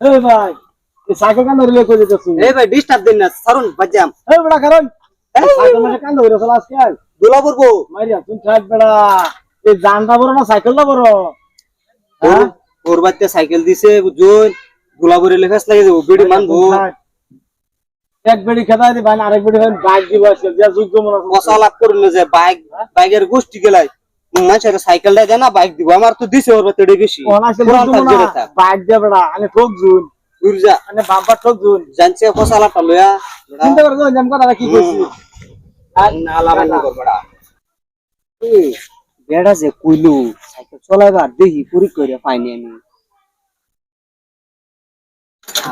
এই ভাই সাইকেল কান্দা রিলে কই দিতেছ ভাই ডিস্টার্ব দিন না সারুন বাজাম এই বড়া কারণ সাইকেল মানে কান্দা হইরা চলা আজকে আজ দুলা পড়ব। মারিয়া তুমি থাক বেড়া এই জানটা বড় না সাইকেলটা বড় হ্যাঁ? ওর বাচ্চা সাইকেল দিছে বুঝুন। দুলা পরে লেফাস লাগে যাব বিড়ি মানবো। এক বেড়ি খেদাই দিবা না আরেক বেড়ি বাইক দিব আজকে যা যোগ্য মনে হয়। লাভ করল যে বাইক বাইকের গোষ্ঠী গেলাই মানুষের সাইকেল দেয় না বাইক দিব। আমার তো দিছে ওর বাচ্চা বেশি। বাইক দিয়ে বেড়া আমি ঠক জুন। গুরজা আমি বাম্পার ঠক জুন। জানছে কষা লাভটা লয়া। চিন্তা করে জাম কথা কি কইছি? না লাভ করবড়া বেড়া যে কইলু সাইকেল চলাইবার দেখি পুরি করে পাইনি আমি।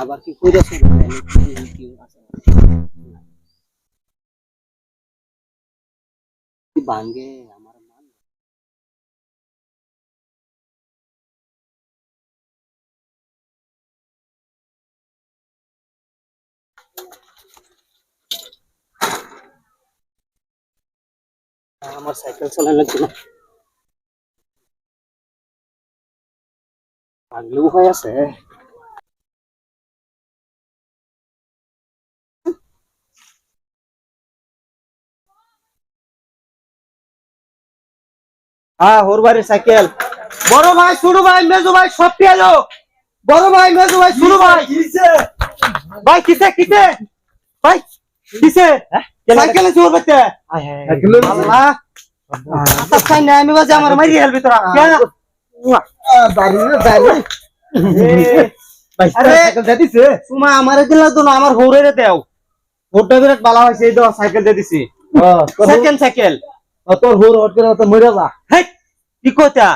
আবার কি কইরাছ ভাঙ্গে? আমার সাইকেল চালানো লাগছে না ভাগলে উপায় আছে। হ্যাঁ হোর বাড়ির সাইকেল। বড় ভাই ছোট ভাই, মেজো ভাই, সব পেয়ে যাও। বড় ভাই, মেজো ভাই ছোট ভাই। ভাই কিসে কিসে? ভাই কিসে? সাইকেল আছে ওর বাচ্চা আল্লাহ। আচ্ছা খাই না আমি বাজে আমার মারি হেলবি তোরা। কেন? আরে তোমা আমারে দিলা তো না আমার হৌরে দেও। হোরটা বিরাট ভালো হইছে এই দাও সাইকেল দিয়ে দিছি। Second cycle. তোর হুর হট করে তো মরে যা। হেই কি কইতা?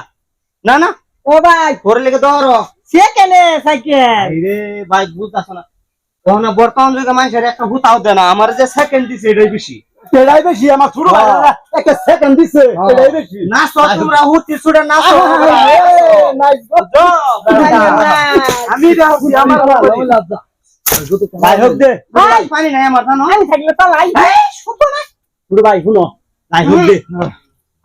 না না? ও ভাই। হৌরে লেগে দাও সেকেন্ডে সাইকেল রে বাইক বুঝ আসে না। তখন বর্তমান যুগে মানুষের একটা হুতাও দেয় না। আমার যে সেকেন্ড দিছে এটাই বেশি। আমার ছোট ভাই। একটা সেকেন্ড দিছে সেটাই বেশি। না সব তোমরা হুতি ছুড়ে না আমি দেখছি ভাই হোক দে। ভাই পানি নাই আমার জানো? আমি থাকলে চালাই ছোট ভাই শুনো। নাই হোক দে।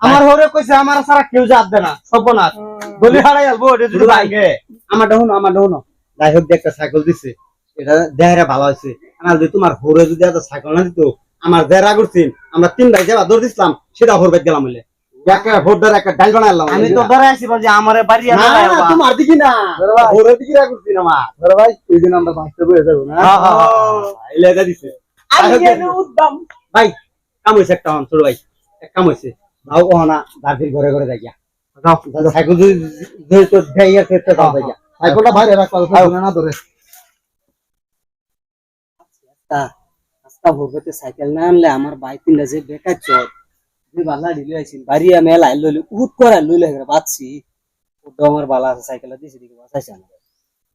আমার হরে কইছে আমার সারা কেউ জাত দে না। সর্বনাশ। বলি হারাই আলবো এটা যদি ভাঙে। আমার দেখুন আমার দেখুন যাই হোক একটা সাইকেল দিছে। এটা দেহরে ভালো হয়েছে আমার যদি তোমার হরে যদি এত সাইকেল না দিত আমার দেহরা করছেন আমরা তিন ভাই যাবা দৌড় দিছিলাম সেটা হরবে গেলাম বলে একটা ভোট ধরে একটা ডাল বানাইলাম আমি তো ধরে আছি যে আমারে বাড়ি না না তোমার দিকে না। ভোরের দিকে রাখছি না মা ধরো ভাই এই দিন আমরা বাঁচতে বয়ে যাব না। এলে দিছে। ভাই কাম একটা হন ছোট ভাই। কাম ভাও দাদির ঘরে ঘরে যাই সাইকেল যদি দাও সাইকেলটা বাইরে রাখো না ধরে। রাস্তা ভোরবেতে সাইকেল না আনলে আমার বাইক তিনটা যে বেকার চর যে বালা দিলে আইছিল বাড়ি এলাই লইলে উঠ করে লইলে বাঁচছি ওটা আমার বালা আছে, সাইকেলটা দিয়েছি দিকে বাঁচাইছে